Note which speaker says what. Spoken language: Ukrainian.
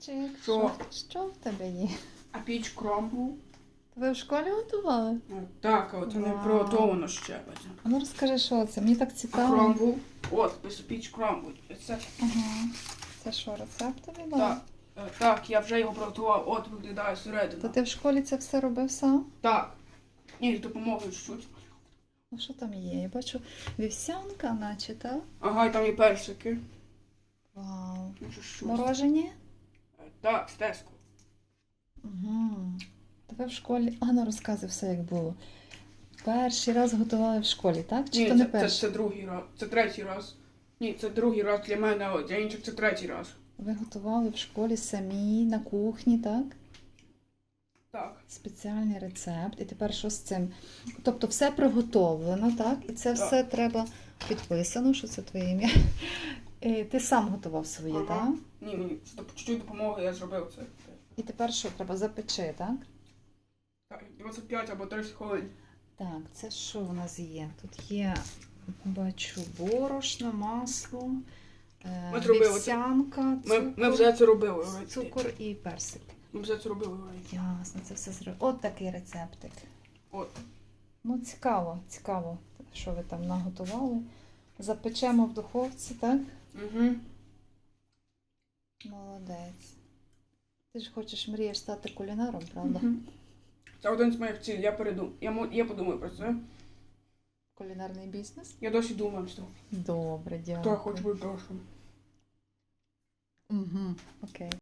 Speaker 1: Захарчик,
Speaker 2: Що?
Speaker 1: що в тебе є?
Speaker 2: А піч кромбл?
Speaker 1: То ви в школі готували?
Speaker 2: Ну, Так, а от не
Speaker 1: Вау.
Speaker 2: приготовано ще.
Speaker 1: А ну розкажи, що це? Мені так цікаво.
Speaker 2: кромбл? От, піч кромбл. Це
Speaker 1: Ага. Це що, рецепт тобі дав?
Speaker 2: так. е, Так, я вже його приготував, от виглядає
Speaker 1: То
Speaker 2: всередину.
Speaker 1: ти в школі це все робив сам?
Speaker 2: Так. Ні, з допомогою чуть.
Speaker 1: Ну що там є? Я бачу вівсянка, наче, так?
Speaker 2: Ага, і там і персики.
Speaker 1: Вау.
Speaker 2: Ну, що.
Speaker 1: Морожені?
Speaker 2: Так, стеску.
Speaker 1: Угу. Тебе в школі. Анна розказує все, як було. Перший раз готували в школі, так? Чи
Speaker 2: Ні,
Speaker 1: то не
Speaker 2: це, це,
Speaker 1: перший?
Speaker 2: це другий раз. Це третій раз. Ні, це другий раз для мене, а для інших це третій раз.
Speaker 1: Ви готували в школі самі на кухні, так?
Speaker 2: Так.
Speaker 1: Спеціальний рецепт. І тепер що з цим? Тобто все приготовлено, так? І це
Speaker 2: Так.
Speaker 1: все треба підписано, що це твоє ім'я. Е, Ти сам готував своє,
Speaker 2: Ага.
Speaker 1: так?
Speaker 2: Ні, мені чуть-чуть допомоги я зробив це.
Speaker 1: І тепер що треба запечи, так?
Speaker 2: Так, 25 або 30 хвилин.
Speaker 1: Так, це що в нас є? Тут є, бачу, борошно, масло, е,
Speaker 2: Ми зробили це. Ми, ми вже це робили.
Speaker 1: цукор і персик.
Speaker 2: Ми вже це робили.
Speaker 1: Ясно, це все зробили. От такий рецептик.
Speaker 2: От.
Speaker 1: Ну, цікаво, цікаво, що ви там наготували. Запечемо в духовці, так?
Speaker 2: Угу.
Speaker 1: Молодець. Ти ж хочеш мрієш стати кулінаром, правда?
Speaker 2: Це один з моїх цілей. Я передум. Я, я подумаю про це.
Speaker 1: Кулінарний бізнес?
Speaker 2: Я досі думаю, що
Speaker 1: Добре,
Speaker 2: хто
Speaker 1: Так,
Speaker 2: хоче би прошу.
Speaker 1: Угу. Окей.